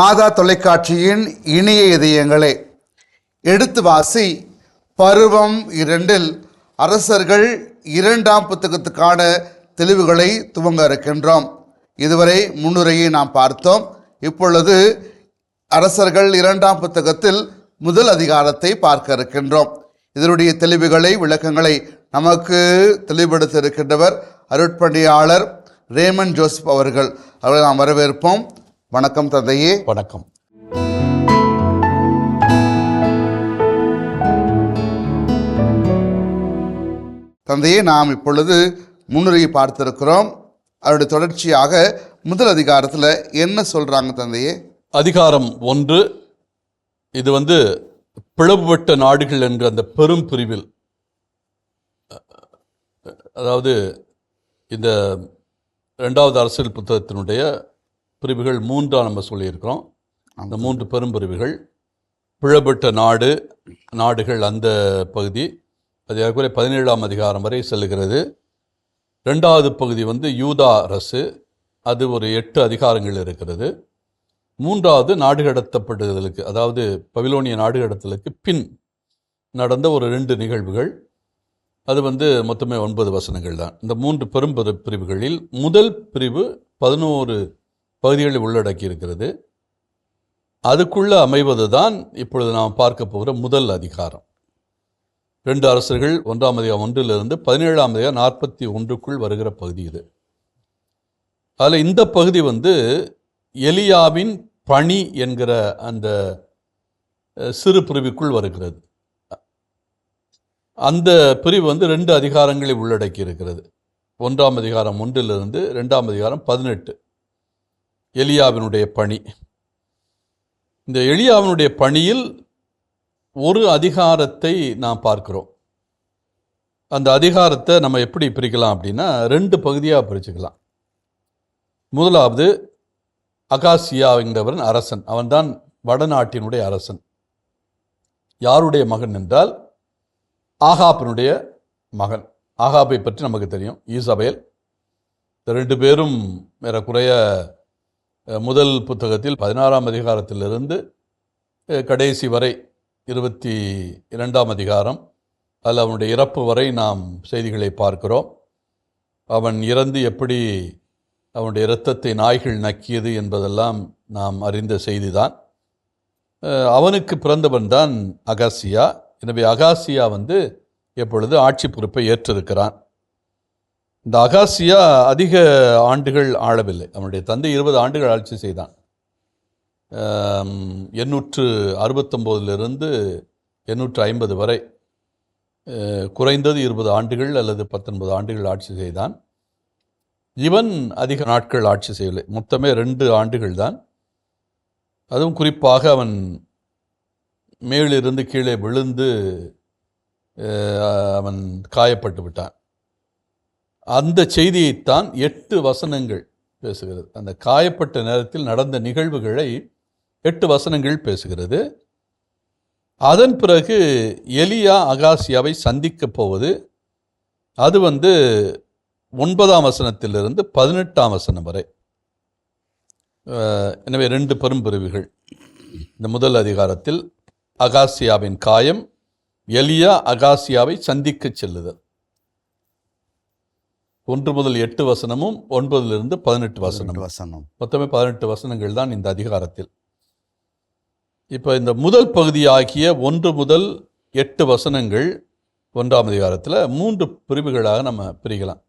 மாதா தொலைக்காட்சியின் இனிய இதயங்களே. எடுத்து வாசி பருவம் இரண்டில் அரசர்கள் இரண்டாம் புத்தகத்துக்கான தெளிவுகளை துவங்க இருக்கின்றோம். இதுவரை முன்னுரையை நாம் பார்த்தோம். இப்பொழுது அரசர்கள் இரண்டாம் புத்தகத்தில் முதல் அதிகாரத்தை பார்க்க இருக்கின்றோம். இதனுடைய தெளிவுகளை விளக்கங்களை நமக்கு தெளிவுபடுத்த இருக்கின்றவர் அருட்பணியாளர் ரேமன் ஜோசப் அவர்கள். அவர்களை நாம் வரவேற்போம். வணக்கம் தந்தையே. வணக்கம். தந்தையே நாம் இப்பொழுது முன்னுரையை பார்த்திருக்கிறோம். அவருடைய தொடர்ச்சியாக முதல் அதிகாரத்தில் என்ன சொல்றாங்க தந்தையே? அதிகாரம் ஒன்று. இது வந்து பிளவுபட்ட நாடுகள் என்ற அந்த பெரும் பிரிவில். அதாவது இந்த ரெண்டாவது அரசியல் புத்தகத்தினுடைய பிரிவுகள் மூன்றாக நம்ம சொல்லியிருக்கிறோம். அந்த மூன்று பெரும் பிரிவுகள் பிளவுபட்ட நாடு நாடுகள் அந்த பகுதி அது ஏறக்குறைய பதினேழாம் அதிகாரம் வரை செல்லுகிறது. ரெண்டாவது பகுதி வந்து யூதா அரசு அது ஒரு எட்டு அதிகாரங்கள் இருக்கிறது. மூன்றாவது நாடு கடத்தப்படுதலுக்கு அதாவது பவிலோனிய நாடு கடத்தலுக்கு பின் நடந்த ஒரு ரெண்டு நிகழ்வுகள். அது வந்து மொத்தமே ஒன்பது வசனங்கள் தான். இந்த மூன்று பெரும் பிரி- பிரிவுகளில் முதல் பிரிவு பதினோரு பகுதிகளை உள்ளடக்கி இருக்கிறது அதுக்குள்ள அமைவது தான் இப்பொழுது நாம் பார்க்க போகிற முதல் அதிகாரம். ரெண்டு அரசர்கள் ஒன்றாம் அதிகாரம் ஒன்றிலிருந்து பதினேழாம் அதிகாரம் நாற்பத்தி ஒன்றுக்குள் வருகிற பகுதி இது. அதில் இந்த பகுதி வந்து எலியாவின் பணி என்கிற அந்த சிறு பிரிவுக்குள் வருகிறது. அந்த பிரிவு வந்து ரெண்டு அதிகாரங்களை உள்ளடக்கி இருக்கிறது ஒன்றாம் அதிகாரம் ஒன்றிலிருந்து ரெண்டாம் அதிகாரம் பதினெட்டு. எலியாவினுடைய பணி. இந்த எளியாவினுடைய பணியில் ஒரு அதிகாரத்தை நாம் பார்க்கிறோம். அந்த அதிகாரத்தை நம்ம எப்படி பிரிக்கலாம் அப்படின்னா ரெண்டு பகுதியாக பிரிச்சுக்கலாம். முதலாவது அகாசியாங்கிறவன் அரசன். அவன்தான் வடநாட்டினுடைய அரசன். யாருடைய மகன் என்றால் ஆகாப்பினுடைய மகன். ஆகாப்பை பற்றி நமக்கு தெரியும். ஈசபேல். இந்த ரெண்டு பேரும் ஏறக்குறைய முதல் புத்தகத்தில் பதினாறாம் அதிகாரத்திலிருந்து கடைசி வரை இருபத்தி இரண்டாம் அதிகாரம் அதில் அவனுடைய இறப்பு வரை நாம் செய்திகளை பார்க்கிறோம். அவன் இறந்து எப்படி அவனுடைய இரத்தத்தை நாய்கள் நக்கியது என்பதெல்லாம் நாம் அறிந்த செய்திதான். அவனுக்கு பிறந்தவன் தான் அகாசியா. எனவே அகாசியா வந்து எப்பொழுது ஆட்சி பொறுப்பை ஏற்றிருக்கிறான். இந்த அகாசியா அதிக ஆண்டுகள் ஆளவில்லை. அவனுடைய தந்தை இருபது ஆண்டுகள் ஆட்சி செய்தான். எண்ணூற்று அறுபத்தொம்போதிலிருந்து எண்ணூற்று ஐம்பது வரை குறைந்தது இருபது ஆண்டுகள் அல்லது பத்தொன்பது ஆண்டுகள் ஆட்சி செய்தான். இவன் அதிக நாட்கள் ஆட்சி செய்யவில்லை. மொத்தமே ரெண்டு ஆண்டுகள் தான். அதுவும் குறிப்பாக அவன் மேலிருந்து கீழே விழுந்து அவன் காயப்பட்டு விட்டான். அந்த செய்தியைத்தான் எட்டு வசனங்கள் பேசுகிறது. அந்த காயப்பட்ட நேரத்தில் நடந்த நிகழ்வுகளை எட்டு வசனங்கள் பேசுகிறது. அதன் பிறகு எலியா அகாசியாவை சந்திக்கப் போவது. அது வந்து ஒன்பதாம் வசனத்திலிருந்து பதினெட்டாம் வசனம் வரை. எனவே ரெண்டு பெரும்பிரிவுகள். இந்த முதல் அதிகாரத்தில் அகாசியாவின் காயம் எலியா அகாசியாவை சந்திக்கச் செல்லுதல். ஒன்று முதல் எட்டு வசனமும் ஒன்பதிலிருந்து பதினெட்டு வசனம் வசனம். மொத்தமே பதினெட்டு வசனங்கள் தான் இந்த அதிகாரத்தில். இப்போ இந்த முதல் பகுதியாகிய ஒன்று முதல் எட்டு வசனங்கள் ஒன்றாம் அதிகாரத்தில் மூன்று பிரிவுகளாக நம்ம பிரிக்கலாம்.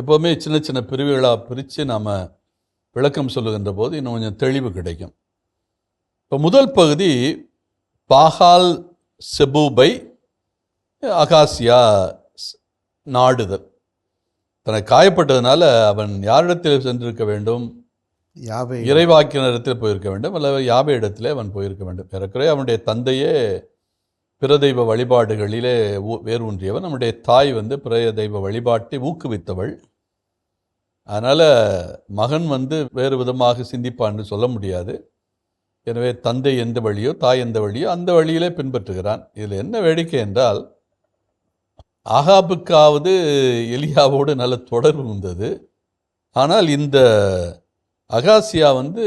எப்போவுமே சின்ன சின்ன பிரிவுகளாக பிரித்து நாம் விளக்கம் சொல்லுகின்ற போது இன்னும் கொஞ்சம் தெளிவு கிடைக்கும். இப்போ முதல் பகுதி பாகால் செபூபை அகாசியா நாடுதல். தனக்கு காயப்பட்டதுனால அவன் யாரிடத்தில் சென்றிருக்க வேண்டும்? யாவே இறைவாக்கினரிடத்தில் போயிருக்க வேண்டும் அல்லது யாபே இடத்திலே அவன் போயிருக்க வேண்டும். ஏறக்குறைய அவனுடைய தந்தையே பிரதெய்வ வழிபாடுகளிலே வேரூன்றியவன். நம்முடைய தாய் வந்து பிரதெய்வ வழிபாட்டை ஊக்குவித்தவள். அதனால் மகன் வந்து வேறு விதமாக சிந்திப்பான்னு சொல்ல முடியாது. எனவே தந்தை எந்த வழியோ தாய் எந்த வழியோ அந்த வழியிலே பின்பற்றுகிறான். இதில் என்ன வேடிக்கை என்றால் ஆகாபுக்காவது எலியாவோடு நல்ல தொடர்பு இருந்தது. ஆனால் இந்த அகாசியா வந்து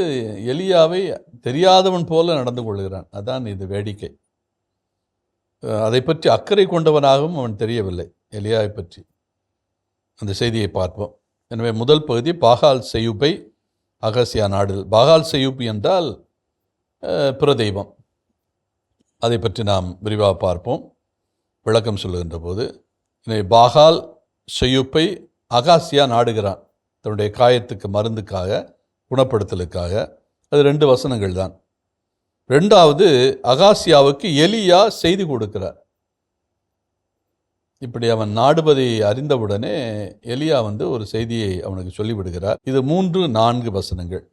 எலியாவை தெரியாதவன் போல நடந்து கொள்கிறான். அதான் இது வேடிக்கை. அதை பற்றி அக்கறை கொண்டவனாகவும் அவன் தெரியவில்லை எலியாவை பற்றி. அந்த செய்தியை பார்ப்போம். எனவே முதல் பகுதி பாகால் செய்யுப்பை அகசியா நாடுதல் பாகால் செய்யுப்பு என்றால் பிரதெய்வம் அதை பற்றி நாம் விரிவாக பார்ப்போம். விளக்கம் சொல்லுகின்ற போது எனவே பாகால் செய்யுப்பை அகாசியா நாடுகிறான். தன்னுடைய காயத்துக்கு மருந்துக்காக குணப்படுத்தலுக்காக. அது ரெண்டு வசனங்கள் தான். ரெண்டாவது அகாசியாவுக்கு எலியா செய்தி கொடுக்கிறார். இப்படி அவன் நாடுபதை அறிந்தவுடனே எலியா வந்து ஒரு செய்தியை அவனுக்கு சொல்லிவிடுகிறார். இது மூன்று நான்கு வசனங்கள்.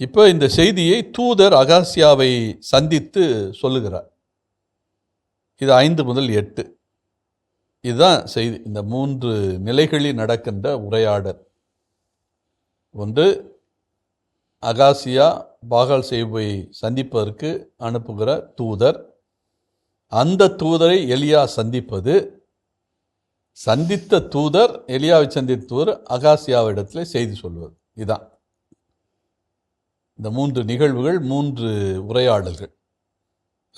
இப்போ இந்த செய்தியை தூதர் அகாசியாவை சந்தித்து சொல்லுகிறார். இது ஐந்து முதல் எட்டு. இதுதான் செய்தி. இந்த மூன்று நிலைகளில் நடக்கின்ற உரையாடல். ஒன்று அகாசியா பாகால் செய்வை சந்திப்பதற்கு அனுப்புகிற தூதர். அந்த தூதரை எலியா சந்திப்பது. சந்தித்த தூதர் எலியாவை சந்தித்த தூதர் அகாசியாவிடத்தில் செய்தி சொல்வது. இதுதான் இந்த மூன்று நிகழ்வுகள் மூன்று உரையாடல்கள்.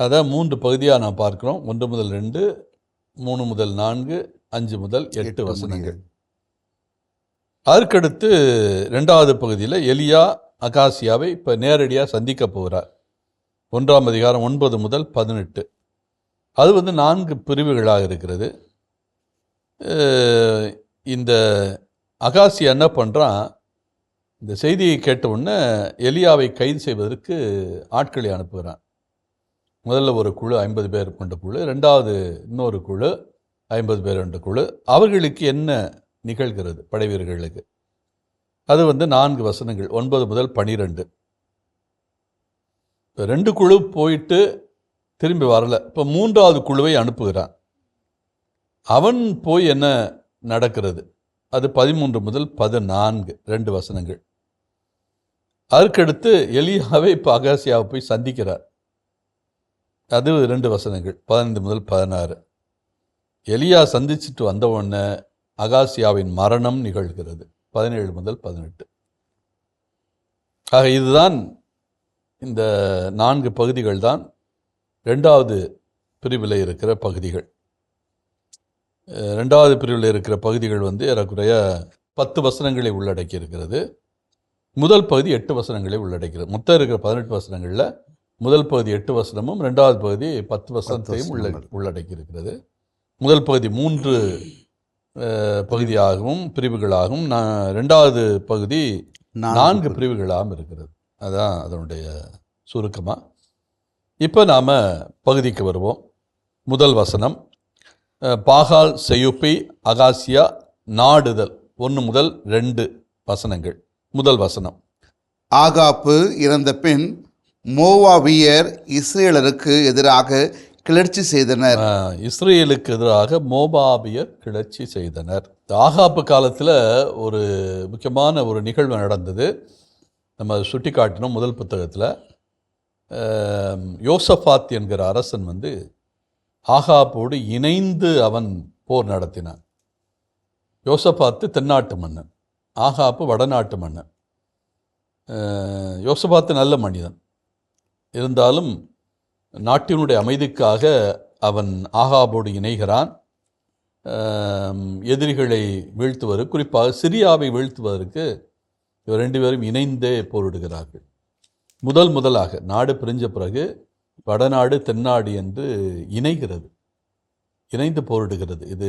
அதை மூன்று பகுதியாக நாம் பார்க்கிறோம். ஒன்று முதல் ரெண்டு மூணு முதல் நான்கு அஞ்சு முதல் எட்டு வசனங்கள். அதற்கடுத்து ரெண்டாவது பகுதியில் எலியா அகாசியாவை இப்போ நேரடியாக சந்திக்க போகிறார். ஒன்றாம் அதிகாரம் ஒன்பது முதல் பதினெட்டு. அது வந்து நான்கு பிரிவுகளாக இருக்கிறது. இந்த அகாசியா என்ன பண்ணுறான் இந்த செய்தியை கேட்ட உடனே எலியாவை கைது செய்வதற்கு ஆட்களை அனுப்புகிறான். முதல்ல ஒரு குழு ஐம்பது பேர் கொண்ட குழு ரெண்டாவது இன்னொரு குழு ஐம்பது பேர் கொண்ட குழு. அவர்களுக்கு என்ன நிகழ்கிறது? படைவீரர்களுக்கு. அது வந்து நான்கு வசனங்கள் ஒன்பது முதல் பனிரெண்டு. இப்போ ரெண்டு குழு போயிட்டு திரும்பி வரல. இப்போ மூன்றாவது குழுவை அனுப்புகிறான். அவன் போய் என்ன நடக்கிறது? அது பதிமூன்று முதல் பதினான்கு ரெண்டு வசனங்கள். அதற்கடுத்து எலியாவை இப்போ அகாசியாவை போய் சந்திக்கிறார். அது ரெண்டு வசனங்கள் பதினைந்து முதல் பதினாறு. எலியா சந்திச்சுட்டு வந்த உடனே அகாசியாவின் மரணம் நிகழ்கிறது. பதினேழு முதல் பதினெட்டு. ஆக இதுதான் இந்த நான்கு பகுதிகள் தான் ரெண்டாவது பிரிவில் இருக்கிற பகுதிகள். ரெண்டாவது பிரிவில் இருக்கிற பகுதிகள் வந்து ஏறக்குறைய பத்து வசனங்களை உள்ளடக்கி இருக்கிறது முதல் பகுதி எட்டு வசனங்களை உள்ளடக்கிறது மொத்தம் இருக்கிற பதினெட்டு வசனங்களில் முதல் பகுதி எட்டு வசனமும் ரெண்டாவது பகுதி பத்து வசனத்தையும் உள்ள உள்ளடக்கி இருக்கிறது முதல் பகுதி மூன்று பகுதியாகவும் பிரிவுகளாகவும் நான் ரெண்டாவது பகுதி நான்கு பிரிவுகளாகவும் இருக்கிறது. அதான் அதனுடைய சுருக்கமாக இப்போ நாம் பகுதிக்கு வருவோம். முதல் வசனம் பாகால் செய்யுப்பி அகாசியா நாடுதல். ஒன்று முதல் ரெண்டு வசனங்கள். முதல் வசனம். ஆகாப்பு இறந்த பின் மோவாவியர் இஸ்ரேலருக்கு எதிராக கிளர்ச்சி செய்தனர். இஸ்ரேலுக்கு எதிராக மோபாபியர் கிளர்ச்சி செய்தனர். ஆகாப்பு காலத்தில் ஒரு முக்கியமான ஒரு நிகழ்வு நடந்தது. நம்ம அதை சுட்டி காட்டினோம் முதல் புத்தகத்தில். யோசஃபாத் என்கிற அரசன் வந்து ஆகாப்போடு இணைந்து அவன் போர் நடத்தினான். யோசபாத்து தென்னாட்டு மன்னன் ஆகாப்பு வடநாட்டு மன்னன். யோசபாத்து நல்ல மனிதன். இருந்தாலும் நாட்டினுடைய அமைதிக்காக அவன் ஆகாபோடு இணைகிறான். எதிரிகளை வீழ்த்துவது குறிப்பாக சிரியாவை வீழ்த்துவதற்கு இவர் ரெண்டு பேரும் இணைந்தே போரிடுகிறார்கள். முதல் முதலாக நாடு பிரிஞ்ச பிறகு வடநாடு தென்னாடு என்று இணைகிறது. இணைந்து போரிடுகிறது. இது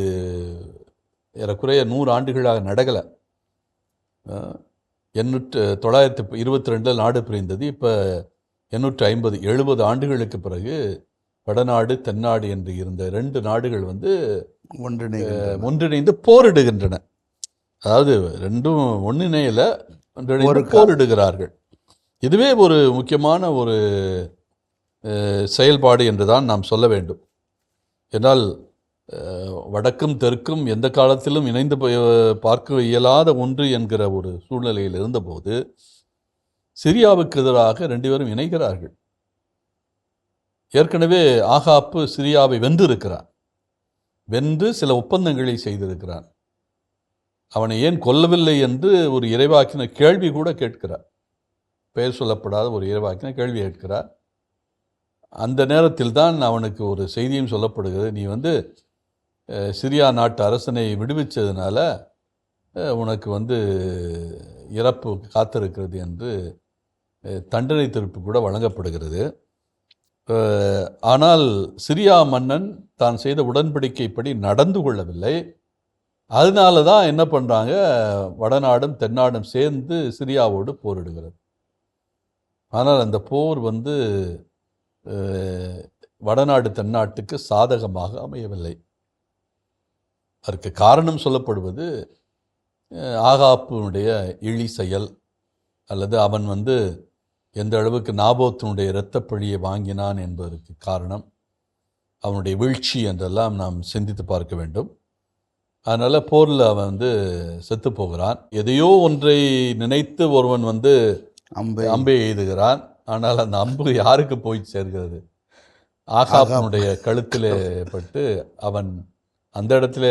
ஏறக்குறைய நூறு ஆண்டுகளாக நடக்கலை. எண்ணூற்று தொள்ளாயிரத்தி இருபத்தி ரெண்டில் நாடு பிரிந்தது. இப்போ எண்ணூற்று ஐம்பது எழுபது ஆண்டுகளுக்கு பிறகு வடநாடு தென்னாடு என்று இருந்த ரெண்டு நாடுகள் வந்து ஒன்றிணை ஒன்றிணைந்து போரிடுகின்றன. அதாவது ரெண்டும் ஒன்றிணையில் ஒன்றிணைந்து போரிடுகிறார்கள். இதுவே ஒரு முக்கியமான ஒரு செயல்பாடு என்றுதான் நாம் சொல்ல வேண்டும். என்றால் அஹ், வடக்கும் தெற்கும் எந்த காலத்திலும் இணைந்து போய் பார்க்க இயலாத ஒன்று என்கிற ஒரு சூழ்நிலையில் இருந்தபோது சிரியாவுக்கு எதிராக ரெண்டு பேரும் இணைகிறார்கள். ஏற்கனவே ஆகாப்பு சிரியாவை வென்றிருக்கிறான். வென்று சில ஒப்பந்தங்களை செய்திருக்கிறான். அவனை ஏன் கொல்லவில்லை என்று ஒரு இறைவாக்கின கேள்வி கூட கேட்கிறார். பெயர் சொல்லப்படாத ஒரு இறைவாக்கின கேள்வி கேட்கிறார். அந்த நேரத்தில் தான் அவனுக்கு ஒரு செய்தியும் சொல்லப்படுகிறது. நீ வந்து சிரியா நாட்டு அரசனை விடுவித்ததுனால உனக்கு வந்து இறப்பு காத்திருக்கிறது என்று தண்டனை தீர்ப்பு கூட வழங்கப்படுகிறது. ஆனால் சிரியா மன்னன் தான் செய்த உடன்படிக்கைப்படி நடந்து கொள்ளவில்லை. அதனால தான் என்ன பண்ணுறாங்க வடநாடும் தென்னாடும் சேர்ந்து சிரியாவோடு போரிடுகிறது. ஆனால் அந்த போர் வந்து வடநாடு தென்னாட்டுக்கு சாதகமாக அமையவில்லை. அதற்கு காரணம் சொல்லப்படுவது ஆகாப்புனுடைய இழி செயல். அல்லது அவன் வந்து எந்த அளவுக்கு நாபோத்தினுடைய இரத்தப்பழியை வாங்கினான் என்பதற்கு காரணம் அவனுடைய வீழ்ச்சி என்றெல்லாம் நாம் சிந்தித்து பார்க்க வேண்டும். அதனால் போரில் அவன் வந்து செத்து போகிறான். எதையோ ஒன்றை நினைத்து ஒருவன் வந்து அம்பை. அம்பை எய்துகிறான். ஆனால் அந்த அம்பு யாருக்கு போய் சேர்கிறது? ஆகாப்பனுடைய கழுத்திலே பட்டு அவன் அந்த இடத்துல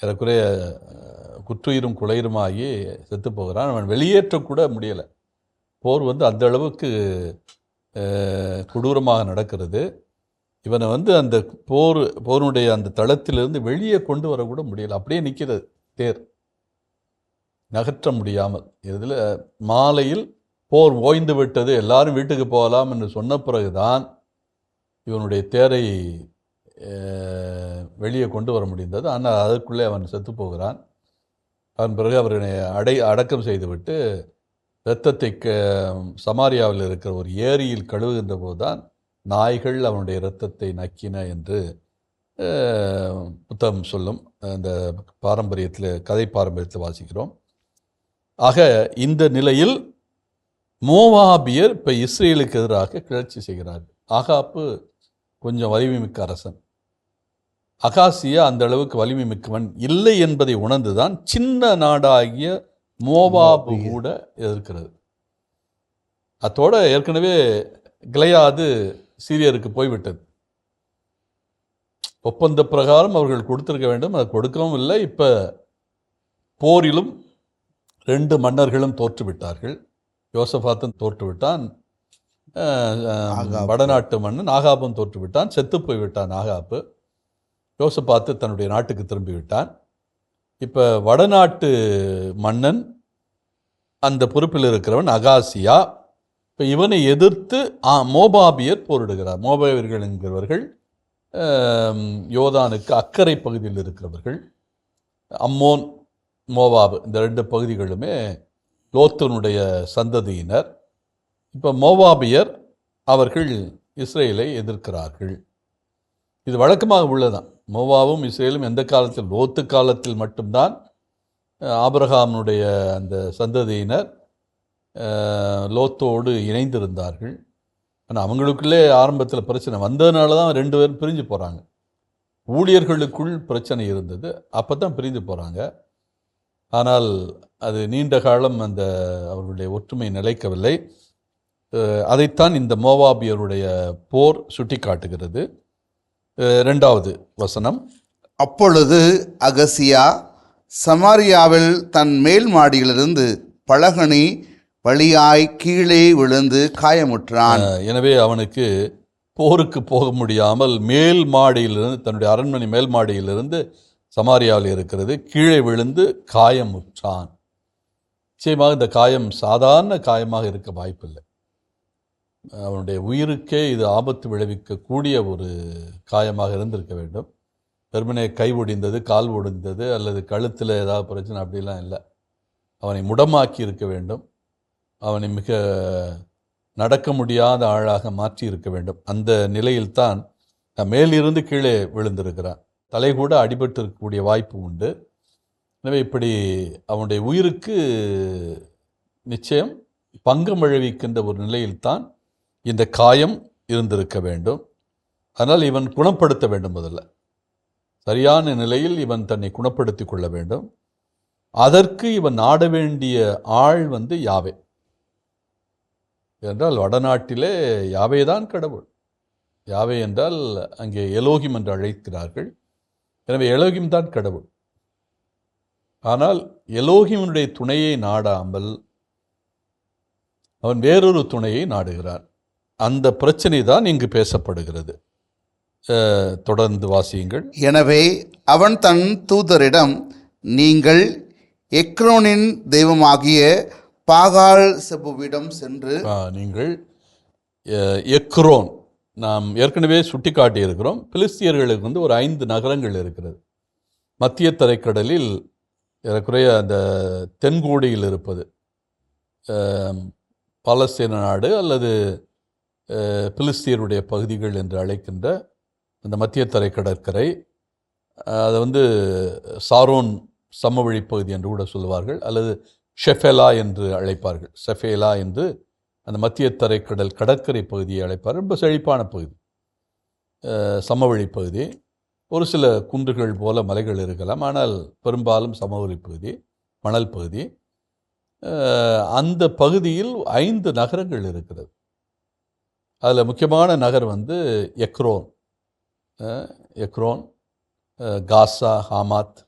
ஏறக்குறைய குற்றுயிரும் குளையுருமாகி செத்து போகிறான். அவன் வெளியேற்றக்கூட முடியலை. போர் வந்து அந்த அளவுக்கு கொடூரமாக நடக்கிறது. இவனை வந்து அந்த போர் போருடைய அந்த தளத்திலிருந்து வெளியே கொண்டு வரக்கூட முடியல. அப்படியே நிற்கிறது தேர். நகற்ற முடியாமல். இதில் மாலையில் போர் ஓய்ந்து விட்டது. எல்லாரும் வீட்டுக்கு போகலாம் என்று சொன்ன பிறகுதான் இவனுடைய தேரை வெளியே கொண்டு வர முடிந்தது. ஆனால் அதற்குள்ளே அவன் செத்து போகிறான். அதன் பிறகு அவரை அடை அடக்கம் செய்துவிட்டு இரத்தத்தை க சமாரியாவில் இருக்கிற ஒரு ஏரியில் கழுவுகின்ற போதுதான் நாய்கள் அவனுடைய இரத்தத்தை நக்கின என்று புத்தகம் சொல்லும். அந்த பாரம்பரியத்தில் கதை பாரம்பரியத்தில் வாசிக்கிறோம். ஆக இந்த நிலையில் மோவாபியர் இப்போ இஸ்ரேலுக்கு எதிராக கிளர்ச்சி செய்கிறார்கள் ஆகாப்பு கொஞ்சம் வலிமை மிக்க அரசன். அகாசியா அந்த அளவுக்கு வலிமை மிக்கவன் இல்லை என்பதை உணர்ந்துதான் சின்ன நாடாகிய மோவாபு கூட எதிர்க்கிறது. அத்தோட ஏற்கனவே கிளையாது சீரியருக்கு போய்விட்டது. ஒப்பந்த பிரகாரம் அவர்கள் கொடுத்திருக்க வேண்டும். அதை கொடுக்கவும் இல்லை. இப்போ போரிலும் ரெண்டு மன்னர்களும் தோற்றுவிட்டார்கள். யோசபாத்தும் தோற்றுவிட்டான். வடநாட்டு மன்னன் ஆகாபும் தோற்றுவிட்டான். செத்து போய்விட்டான் ஆகாப்பு யோசபாத்து தன்னுடைய நாட்டுக்கு திரும்பி விட்டான் இப்போ வடநாட்டு மன்னன் அந்த பொறுப்பில் இருக்கிறவன் அகாசியா. இப்போ இவனை எதிர்த்து ஆ, மோபாபியர் போரிடுகிறார். மோபாபியர்கள் என்கிறவர்கள் யோதானுக்கு அக்கறை பகுதியில் இருக்கிறவர்கள். அம்மோன் மோவாபு இந்த ரெண்டு பகுதிகளுமே லோத்தனுடைய சந்ததியினர். இப்போ மோவாபியர் அவர்கள் இஸ்ரேலை எதிர்க்கிறார்கள். இது வழக்கமாக உள்ளதான் மோவாவும் இஸ்ரேலும் எந்த காலத்தில்? லோத்து காலத்தில் மட்டும்தான் ஆபிரகாமனுடைய அந்த சந்ததியினர் லோத்தோடு இணைந்திருந்தார்கள். ஆனால் அவங்களுக்குள்ளே ஆரம்பத்தில் பிரச்சனை வந்ததுனால தான் ரெண்டு பேரும் பிரிஞ்சு போகிறாங்க ஊழியர்களுக்குள் பிரச்சனை இருந்தது அப்போ தான் பிரிந்து போகிறாங்க ஆனால் அது நீண்ட காலம் அந்த அவர்களுடைய ஒற்றுமை நிலைக்கவில்லை. அதைத்தான் இந்த மோவாபியருடைய போர் சுட்டிக்காட்டுகிறது. காட்டுகிறது ரெண்டாவது வசனம். அப்பொழுது அகசியா சமாரியாவில் தன் மேல் மாடியிலிருந்து பலகணி வழியாய் கீழே விழுந்து காயமுற்றான். எனவே அவனுக்கு போருக்கு போக முடியாமல் மேல் மாடியிலிருந்து தன்னுடைய அரண்மனை மேல் மாடியிலிருந்து சமாரியாவில் இருக்கிறது கீழே விழுந்து காயமுற்றான். நிச்சயமாக இந்த காயம் சாதாரண காயமாக இருக்க வாய்ப்பில்லை. அவனுடைய உயிருக்கே இது ஆபத்து விளைவிக்கக்கூடிய ஒரு காயமாக இருந்திருக்க வேண்டும். வெறுமனே கை ஒடிந்தது கால் ஒடிந்தது அல்லது கழுத்தில் ஏதாவது பிரச்சனை அப்படிலாம் இல்லை. அவனை முடமாக்கி இருக்க வேண்டும். அவனை மிக நடக்க முடியாத ஆளாக மாற்றி இருக்க வேண்டும். அந்த நிலையில்தான் மேலிருந்து கீழே விழுந்திருக்கிறான். தலை கூட அடிபட்டு இருக்கக்கூடிய வாய்ப்பு உண்டு. எனவே இப்படி அவனுடைய உயிருக்கு நிச்சயம் பங்கம் விளைவிக்கின்ற ஒரு நிலையில்தான் இந்த காயம் இருந்திருக்க வேண்டும். அதனால் இவன் குணப்படுத்த வேண்டும் முதல்ல. சரியான நிலையில் இவன் தன்னை குணப்படுத்திக் கொள்ள வேண்டும். அதற்கு இவன் நாட வேண்டிய ஆள் வந்து யாவே. என்றால் வடநாட்டிலே யாவே தான் கடவுள். யாவே என்றால் அங்கே எலோகிம் என்று அழைக்கிறார்கள். எனவே எலோகிம் தான் கடவுள். ஆனால் எலோகிமனுடைய துணையை நாடாமல் அவன் வேறொரு துணையை நாடுகிறான். அந்த பிரச்சனை தான் இங்கு பேசப்படுகிறது. தொடர்ந்து வாசியுங்கள். எனவே அவன் தன் தூதரிடம் நீங்கள் எக்ரோனின் தெய்வமாகிய பாகால் செபுவிடம் சென்று நீங்கள் எக்ரோன் நாம் ஏற்கனவே சுட்டிக்காட்டி இருக்கிறோம் பிலிஸ்தியர்களுக்கு வந்து ஒரு ஐந்து நகரங்கள் இருக்கிறது. மத்திய தரைக்கடலில் ஏறக்குறைய அந்த தென்கோடியில் இருப்பது. பாலஸ்தீன நாடு அல்லது பிலிஸ்தியருடைய பகுதிகள் என்று அழைக்கின்ற அந்த மத்திய தரை கடற்கரை அதை வந்து சாரோன் சமவெளி பகுதி என்று கூட சொல்லுவார்கள் அல்லது ஷெஃபேலா என்று அழைப்பார்கள். செஃபேலா என்று அந்த மத்திய தரைக்கடல் கடற்கரை பகுதியை அழைப்பார். ரொம்ப செழிப்பான பகுதி. சமவெளி பகுதி. ஒரு சில குன்றுகள் போல மலைகள் இருக்கலாம். ஆனால் பெரும்பாலும் சமவெளி பகுதி மணல் பகுதி. அந்த பகுதியில் ஐந்து நகரங்கள் இருக்கிறது. அதில் முக்கியமான நகர் வந்து எக்ரோன். எக்ரோன் காசா ஹாமாத்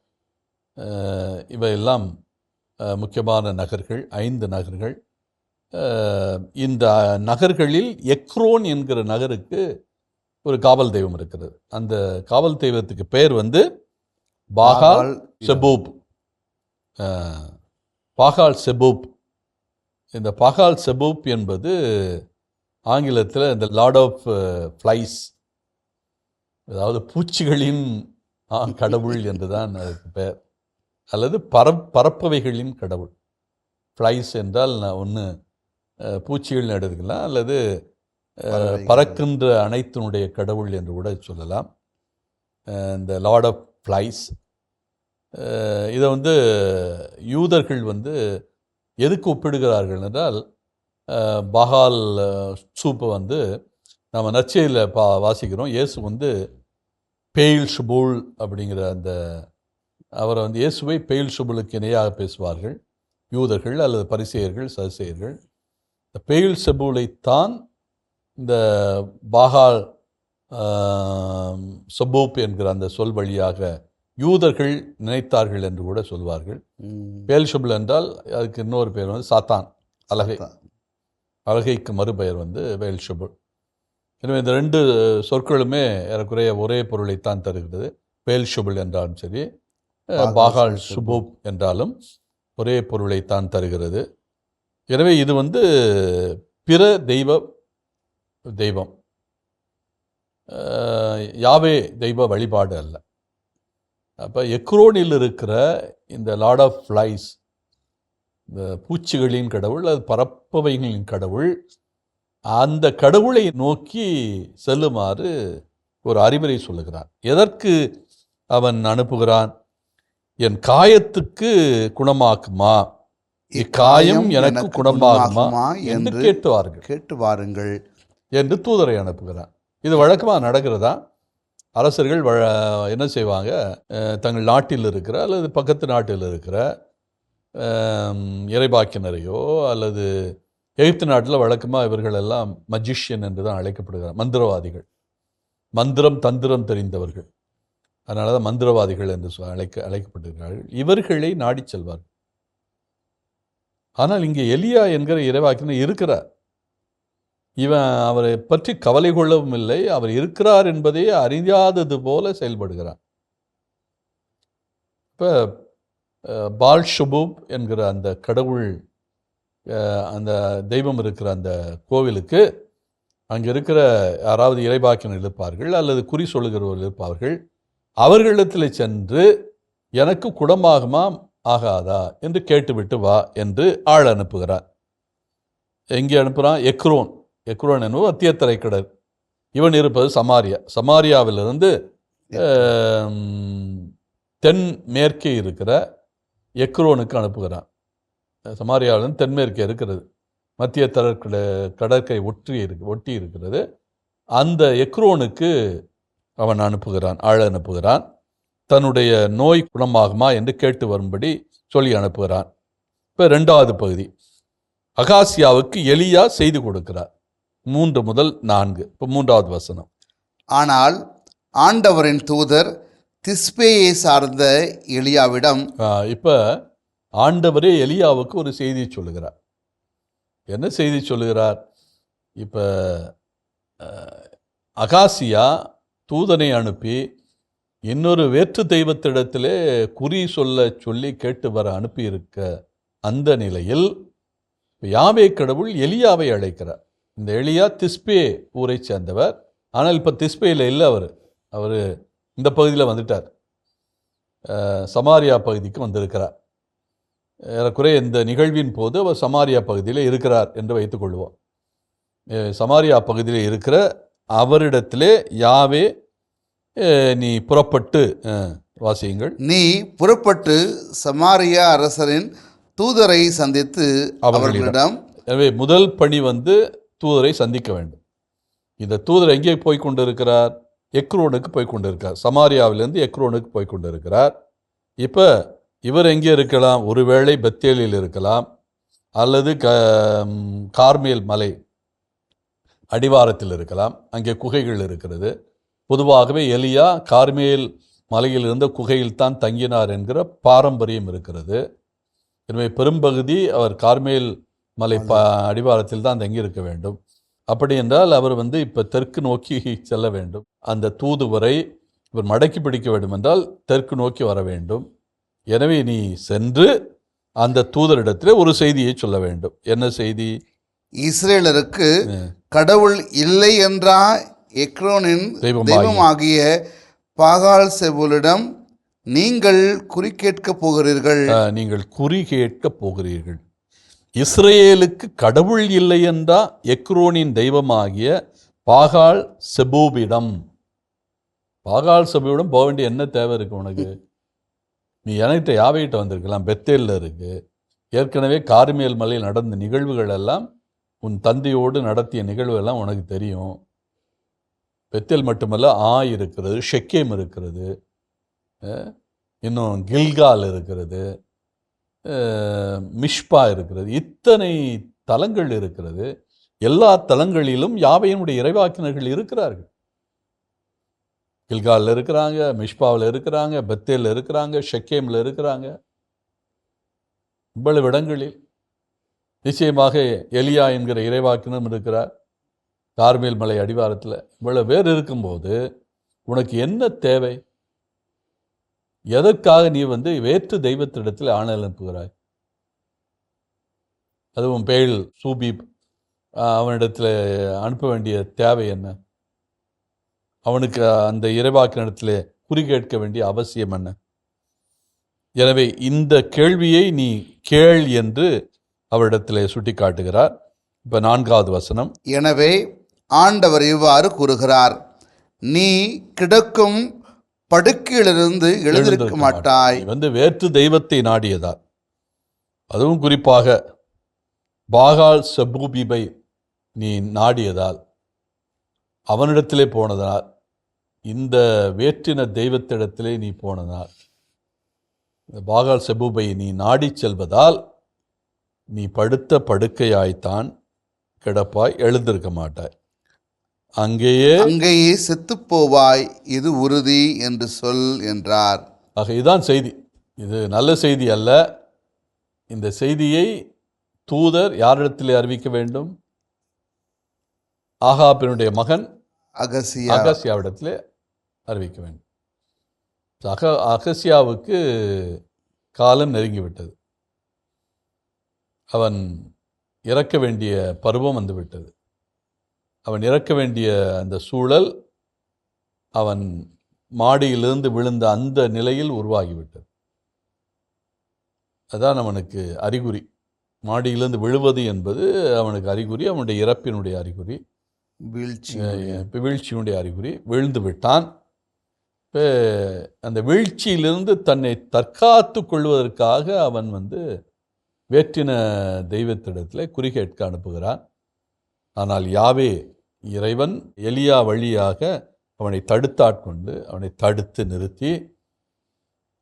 இவையெல்லாம் முக்கியமான நகர்கள் ஐந்து நகர்கள். இந்த நகர்களில் எக்ரோன் என்கிற நகருக்கு ஒரு காவல் தெய்வம் இருக்கிறது. அந்த காவல் தெய்வத்துக்கு பெயர் வந்து பாகால் செபூப். பாகால் செபூப். இந்த பாகால் செபூப் என்பது ஆங்கிலத்தில் இந்த லார்ட் ஆஃப் ஃப்ளைஸ் அதாவது பூச்சிகளின் கடவுள் என்றுதான் அதுக்கு பெயர். அல்லது பர பறப்பவைகளின் கடவுள். ஃப்ளைஸ் என்றால் நான் ஒன்று பூச்சிகள்னு எடுத்துக்கலாம். அல்லது. பறக்கின்ற அனைத்தினுடைய கடவுள் என்று கூட சொல்லலாம். இந்த லார்ட் ஆஃப் ஃப்ளைஸ் இதை வந்து யூதர்கள் வந்து எதுக்கு ஒப்பிடுகிறார்கள் என்றால் பகால் சூப்பை வந்து நம்ம நச்சையில் பா வாசிக்கிறோம். இயேசு வந்து பெயில் ஷுபுல் அப்படிங்கிற அந்த அவரை வந்து இயேசுவை பெயில் ஷுபுலுக்கு இணையாக பேசுவார்கள். யூதர்கள் அல்லது பரிசெயர்கள் சதுசேயர்கள். இந்த பெயில் செபூலைத்தான் இந்த பாகால் சபூப் என்கிற அந்த சொல் வழியாக யூதர்கள் நினைத்தார்கள் என்று கூட சொல்வார்கள். ம், பேல்ஷபுல் என்றால் அதுக்கு இன்னொரு பேர் வந்து சாத்தான் அலகை அலகைக்கு மறுபெயர் வந்து பேல்ஷபுல் எனவே இந்த ரெண்டு சொற்களுமே ஏறக்குறைய ஒரே பொருளைத்தான் தருகிறது. பேல்ஷபுல் என்றாலும் சரி பாகால் சுபூப். என்றாலும் ஒரே பொருளைத்தான் தருகிறது. எனவே இது வந்து பிற தெய்வ தெய்வம். யாவே தெய்வ வழிபாடு அல்ல. அப்போ எக்ரோனில் இருக்கிற இந்த லார்ட் ஆஃப் ஃப்ளைஸ் பூச்சிகளின் கடவுள் அது பறப்பவைகளின் கடவுள். அந்த கடவுளை நோக்கி செல்லுமாறு ஒரு அறிவுரை சொல்லுகிறான் எதற்கு அவன் அனுப்புகிறான்? என் காயத்துக்கு குணமாக்குமா? இக்காயம் எனக்கு குணமாகுமா? என்று என்று கேட்டுவார்கள். கேட்டு வாருங்கள் என்று தூதரை அனுப்புகிறான் இது வழக்கமாக நடக்கிறதா? அரசர்கள் என்ன செய்வாங்க? தங்கள் நாட்டில் இருக்கிற அல்லது பக்கத்து நாட்டில் இருக்கிற இறைபாக்கினரையோ அல்லது எகிப்து நாட்டில் வழக்கமாக இவர்கள் எல்லாம் மஜிஷியன் என்று தான் அழைக்கப்படுகிறார். மந்திரவாதிகள். மந்திரம் தந்திரம் தெரிந்தவர்கள். அதனால தான் மந்திரவாதிகள் என்று அழைக்க அழைக்கப்படுகிறார்கள். இவர்களை நாடிச் செல்வார்கள். ஆனால் இங்கே எலியா என்கிற இறைவாக்கினர் இருக்கிறார். இவன் அவரை பற்றி கவலை கொள்ளவும் இல்லை. அவர் இருக்கிறார் என்பதை அறியாதது போல செயல்படுகிறார். இப்போ பால் ஷுபூப் என்கிற அந்த கடவுள் அந்த தெய்வம் இருக்கிற அந்த கோவிலுக்கு அங்கே இருக்கிற யாராவது இறைபாக்கினர் இருப்பார்கள் அல்லது குறி சொல்லுகிறவர்கள் இருப்பார்கள். அவர்களிடத்தில் சென்று எனக்கு குணமாகுமா? ஆகாதா? என்று கேட்டுவிட்டு வா என்று ஆள் அனுப்புகிறார். எங்கே அனுப்புகிறான் எக்ரோன். எக்ரோன் என்பது மத்திய கடல் இவன் இருப்பது சமாரியா. சமாரியாவிலிருந்து தென் மேற்கே இருக்கிற எக்ரோனுக்கு அனுப்புகிறான். சமாரியாவிலிருந்து தென்மேற்கே இருக்கிறது. மத்திய தரக்கட கடற்கரை ஒற்றி இருக்கு ஒட்டி இருக்கிறது. அந்த எக்ரோனுக்கு அவன் அனுப்புகிறான் ஆழ அனுப்புகிறான். தன்னுடைய நோய் குணமாகுமா என்று கேட்டு வரும்படி சொல்லி அனுப்புகிறான். இப்போ ரெண்டாவது பகுதி. அகாசியாவுக்கு எளியா செய்து கொடுக்கிறார். மூன்று முதல் நான்கு. இப்போ மூன்றாவது வசனம். ஆனால் ஆண்டவரின் தூதர் திஸ்பேயை சார்ந்த எலியாவிடம் இப்போ ஆண்டவரே எலியாவுக்கு ஒரு செய்தி சொல்லுகிறார். என்ன செய்தி சொல்லுகிறார்? இப்போ அகாசியா தூதனை அனுப்பி இன்னொரு வேற்று தெய்வத்திடத்திலே குறி சொல்ல சொல்லி கேட்டு வர அனுப்பியிருக்க அந்த நிலையில் யாவே கடவுள் எலியாவை அழைக்கிறார். இந்த எலியா திஸ்பே ஊரை சேர்ந்தவர். ஆனால் இப்போ திஸ்பேயில் இல்லை அவர். அவர் இந்த பகுதியில் வந்துட்டார். சமாரியா பகுதிக்கு வந்திருக்கிறார். ஏறக்குறைய இந்த நிகழ்வின் போது அவர் சமாரியா பகுதியில் இருக்கிறார் என்று வைத்துக்கொள்வோம் சமாரியா பகுதியில் இருக்கிற அவரிடத்திலே யாவே நீ புறப்பட்டு வாசியுங்கள். நீ புறப்பட்டு சமாரியா அரசரின் தூதரை சந்தித்து அவர்களிடம். அவர்களிடம் எனவே முதல் பணி வந்து தூதரை சந்திக்க வேண்டும். இந்த தூதர் எங்கே போய் கொண்டிருக்கிறார்? எக்ரோனுக்கு போய் கொண்டிருக்கிறார். சமாரியாவிலிருந்து எக்ரோனுக்கு போய் கொண்டிருக்கிறார். இப்போ இவர் எங்கே இருக்கலாம்? ஒருவேளை பெத்தேலில் இருக்கலாம். அல்லது க ம், கார்மேல் மலை அடிவாரத்தில் இருக்கலாம். அங்கே குகைகள் இருக்கிறது. பொதுவாகவே எலியா கார்மேல் மலையில் இருந்த குகையில் தான் தங்கினார் என்கிற பாரம்பரியம் இருக்கிறது. எனவே பெரும்பகுதி அவர் கார்மேல் மலை ப அடிவாரத்தில் தான் தங்கி இருக்க வேண்டும். அப்படி என்றால் அவர் வந்து இப்போ தெற்கு நோக்கி செல்ல வேண்டும். அந்த தூதுவரை இவர் மடக்கி பிடிக்க வேண்டும் என்றால் தெற்கு நோக்கி வர வேண்டும். எனவே நீ சென்று அந்த தூதரிடத்தில் ஒரு செய்தியை சொல்ல வேண்டும். என்ன செய்தி? இஸ்ரேலருக்கு கடவுள் இல்லை என்றா எக்ரோனின் தெய்வமாகிய. பாகால் செபுலிடம் நீங்கள் குறிக்கேட்கப் போகிறீர்கள். அஹ், நீங்கள் குறி கேட்கப் போகிறீர்கள். இஸ்ரேலுக்கு கடவுள் இல்லை என்றா எக்ரோனின் தெய்வமாகிய பாகால் செபூபிடம். பாகால் செபூபிடம் போக வேண்டிய என்ன தேவை இருக்கு உனக்கு? நீ எனக்கிட்ட யாவைகிட்ட வந்திருக்கலாம்? பெத்தேலில் இருக்கு. ஏற்கனவே கார்மேல் மலையில் நடந்த நிகழ்வுகள் எல்லாம் உன் தந்தையோடு நடத்திய நிகழ்வு எல்லாம் உனக்கு தெரியும். பெத்தேல் மட்டுமல்ல ஆ இருக்கிறது ஷெக்கேம் இருக்கிறது இன்னும் கில்கால் இருக்கிறது. மிஷ்பா இருக்கிறது. இத்தனை தலங்கள் இருக்கிறது. எல்லா தலங்களிலும் யாவையினுடைய இறைவாக்கினர்கள் இருக்கிறார்கள். கில்காலில் இருக்கிறாங்க மிஷ்பாவில் இருக்கிறாங்க பெத்தேலில் இருக்கிறாங்க ஷெக்கேமில் இருக்கிறாங்க. இவ்வளவு இடங்களில் நிச்சயமாக எலியா என்கிற இறைவாக்கினம் இருக்கிறார். கார்மேல் மலை அடிவாரத்தில் இவ்வளவு பேர் இருக்கும்போது உனக்கு என்ன தேவை? எதற்காக நீ வந்து வேற்று தெய்வத்திடத்தில் ஆணல் அனுப்புகிறாய்? அதுவும் பேல் சூபீப் அவனிடத்தில் அனுப்ப வேண்டிய தேவை என்ன? அவனுக்கு அந்த இறைவாக்கினிடத்தில் குறி கேட்க வேண்டிய அவசியம் என்ன? எனவே இந்த கேள்வியை நீ கேள் என்று அவரிடத்தில் சுட்டி காட்டுகிறார் இப்போ நான்காவது வசனம். எனவே ஆண்டவர் இவ்வாறு கூறுகிறார். நீ கிடக்கும் படுக்கையிலிருந்து எழுந்திருக்க மாட்டாய். வந்து வேற்று தெய்வத்தை நாடியதால். அதுவும் குறிப்பாக பாகால் செபூபிபை நீ நாடியதால் அவனிடத்திலே போனதனால் இந்த வேற்றின தெய்வத்திடத்திலே நீ போனதனால் இந்த பாகால் செபூபை நீ நாடிச் செல்வதால் நீ படுத்த படுக்கையாய்த்தான் கிடப்பாய் எழுந்திருக்க மாட்டாய். அங்கேயே அங்கேயே செத்துப் போவாய் இது உறுதி என்று சொல் என்றார். ஆக இதுதான் செய்தி. இது நல்ல செய்தி அல்ல. இந்த செய்தியை தூதர் யாரிடத்தில் அறிவிக்க வேண்டும்? ஆகாபினுடைய மகன் அகசியா. அகசியாவிடத்தில் அறிவிக்க வேண்டும். அக அகசியாவுக்கு காலம் நெருங்கிவிட்டது. அவன் இறக்க வேண்டிய பருவம் வந்துவிட்டது. அவன் இறக்க வேண்டிய அந்த சூழல் அவன் மாடியிலிருந்து விழுந்த அந்த நிலையில் உருவாகிவிட்டது. அதான் அவனுக்கு அறிகுறி. மாடியிலிருந்து விழுவது என்பது அவனுக்கு அறிகுறி அவனுடைய இறப்பினுடைய அறிகுறி. வீழ்ச்சி. இப்போ வீழ்ச்சியினுடைய அறிகுறி. விழுந்து விட்டான். இப்போ அந்த வீழ்ச்சியிலிருந்து தன்னை தற்காத்து கொள்வதற்காக அவன் வந்து வேற்றின தெய்வத்திடத்தில் குறிகேட்க அனுப்புகிறார் ஆனால் யாவே இறைவன் எலியா வழியாக அவனை தடுத்தாட்கொண்டு அவனை தடுத்து நிறுத்தி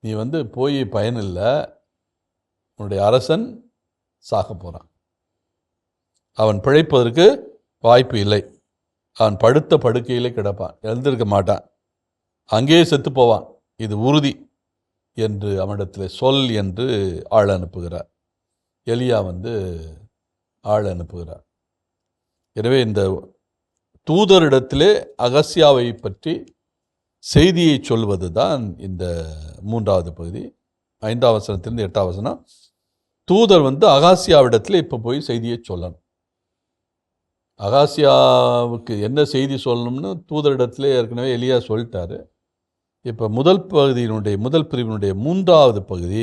நீ வந்து போய் பயனில்லை உன்னுடைய அரசன் சாக போகிறான் அவன் பிழைப்பதற்கு வாய்ப்பு இல்லை. அவன் படுத்த படுக்கையிலே கிடப்பான். எழுந்திருக்க மாட்டான். அங்கேயே செத்து போவான். இது உறுதி என்று அவனிடத்தில் சொல் என்று ஆள் அனுப்புகிறார். எலியா வந்து ஆள் அனுப்புகிறார். எனவே இந்த தூதரிடத்திலே அகசியாவை பற்றி செய்தியை சொல்வது தான் இந்த மூன்றாவது பகுதி. ஐந்தாம் வசனத்திலிருந்து எட்டாம் வசனம். தூதர் வந்து அகாசியாவிடத்தில் இப்போ போய் செய்தியை சொல்லணும். அகாசியாவுக்கு என்ன செய்தி சொல்லணும்னு தூதரிடத்திலே ஏற்கனவே எளியா சொல்லிட்டாரு. இப்போ முதல் பகுதியினுடைய முதல் பிரிவினுடைய மூன்றாவது பகுதி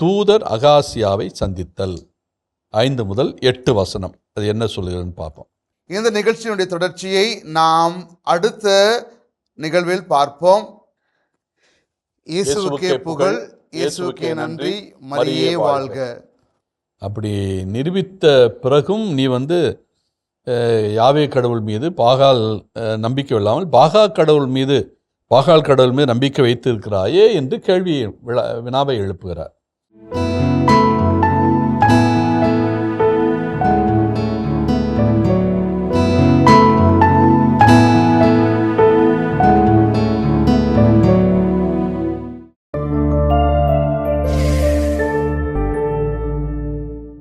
தூதர் அகாசியாவை சந்தித்தல். ஐந்து முதல் எட்டு வசனம். அது என்ன சொல்லுகிறேன்னு பார்ப்போம். இந்த நிகழ்ச்சியினுடைய தொடர்ச்சியை நாம் அடுத்த நிகழ்வில் பார்ப்போம். இயேசுவுக்கே புகழ் இயேசுவுக்கே நன்றி. மரியே வாழ்க. அப்படி நிரூபித்த பிறகும் நீ வந்து யாவே கடவுள் மீது பாகால் நம்பிக்கை இல்லாமல் பாகா கடவுள் மீது பாகால் கடவுள் மீது நம்பிக்கை வைத்திருக்கிறாயே என்று கேள்வி விழா- வினாவை எழுப்புகிறார்.